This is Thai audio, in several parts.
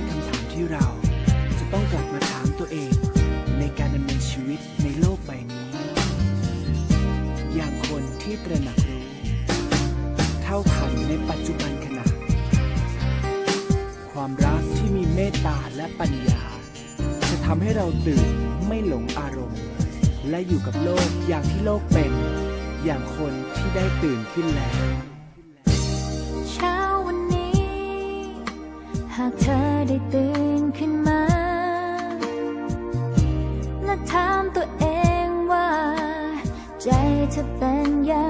เป็นคำถามที่เรา จะต้องกลับมาถามตัวเอง ในการดำเนินชีวิตในโลกใบนี้ อย่างคนที่ตระหนักรู้ เท่าทันในปัจจุบันขณะ ความรักที่มีเมตตาและปัญญา จะทำให้เราตื่นไม่หลงอารมณ์ และอยู่กับโลกอย่างที่โลกเป็น อย่างคนที่ได้ตื่นขึ้นแล้วากเธอได้ตื่นขึ้นมา และถามตัวเองว่า ใจเธอเป็นอย่าง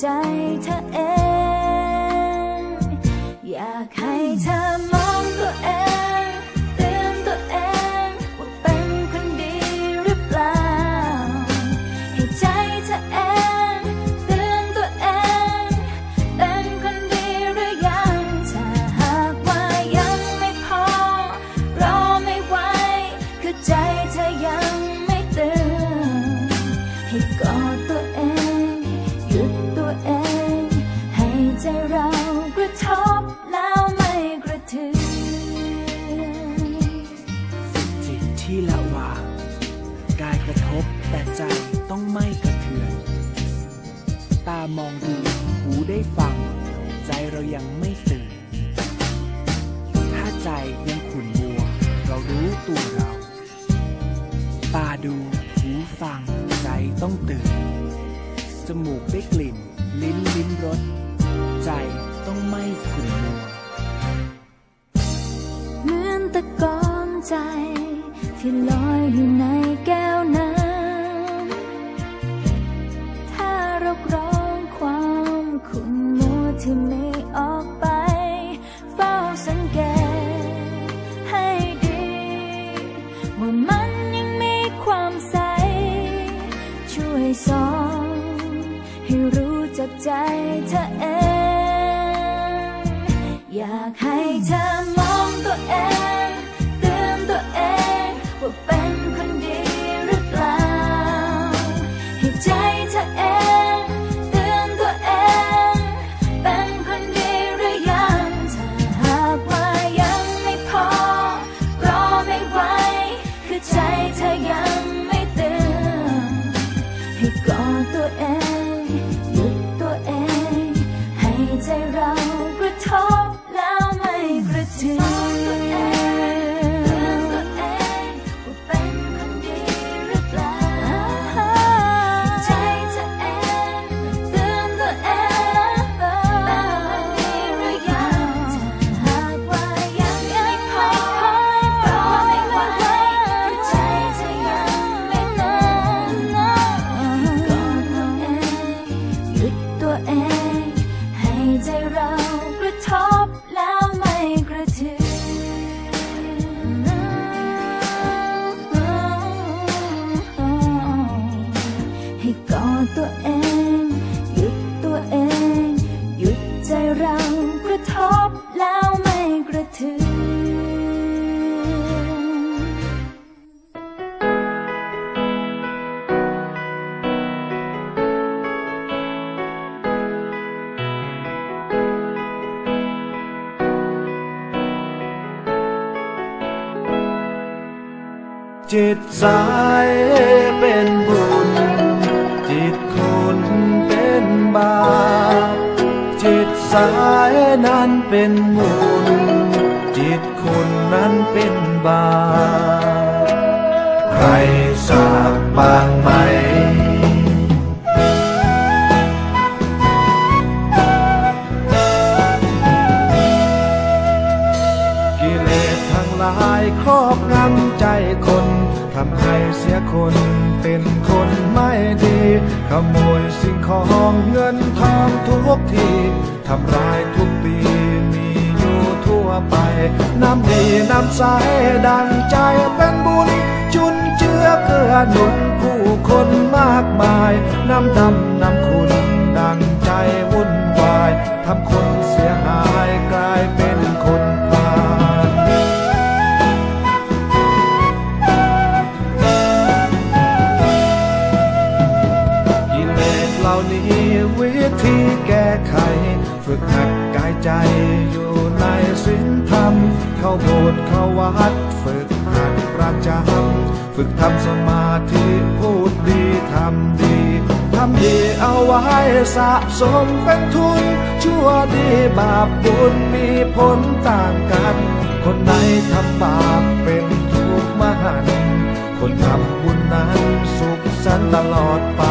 ใจเธอเอง อยากให้เธอ ต้องไม่กระเทือน ตามองดู หูได้ฟัง ใจเรายังไม่ตื่น ถ้าใจยังขุ่นมัว เรารู้ตัวเรา ตาดู หูฟัง ใจต้องตื่น จมูกได้กลิ่น ลิ้นลิ้มรส ใจต้องไม่ขุ่นมัว เหมือนตะกอนใจ ที่ลอยอยู่ในแก้วน้ำ มัว ใจเธอยังไม่ตื่นให้กอดตัวเอง จิตสายเป็นบุญ จิตคุณเป็นบาปจิตสายนั้นเป็นบุญ จิตคุณนั้นเป็นบาปใครสา คนเป็นคนไม่ดี ขโมยสิ่งของเงินทองทุกทีทำร้ายทุกปีมีอยู่ทั่วไป น้ำดีน้ำใสดังใจเป็นบุญ จุนเจือเกื้อหนุนผู้คนมากมาย น้ำดำน้ำขุ ฝึกหัดกายใจอยู่ในศีลธรรม เข้าโบสถ์เข้าวัด ฝึกหัดประจำฝึกทำสมาธิพูดดีทำดีทำดีเอาไว้สะสมเป็นทุน ชั่วดีบาปบุญมีผลต่างกัน คนไหนทำบาปเป็นทุกข์มหันต์คนทำบุญนั้นสุขสันต์ตลอดไป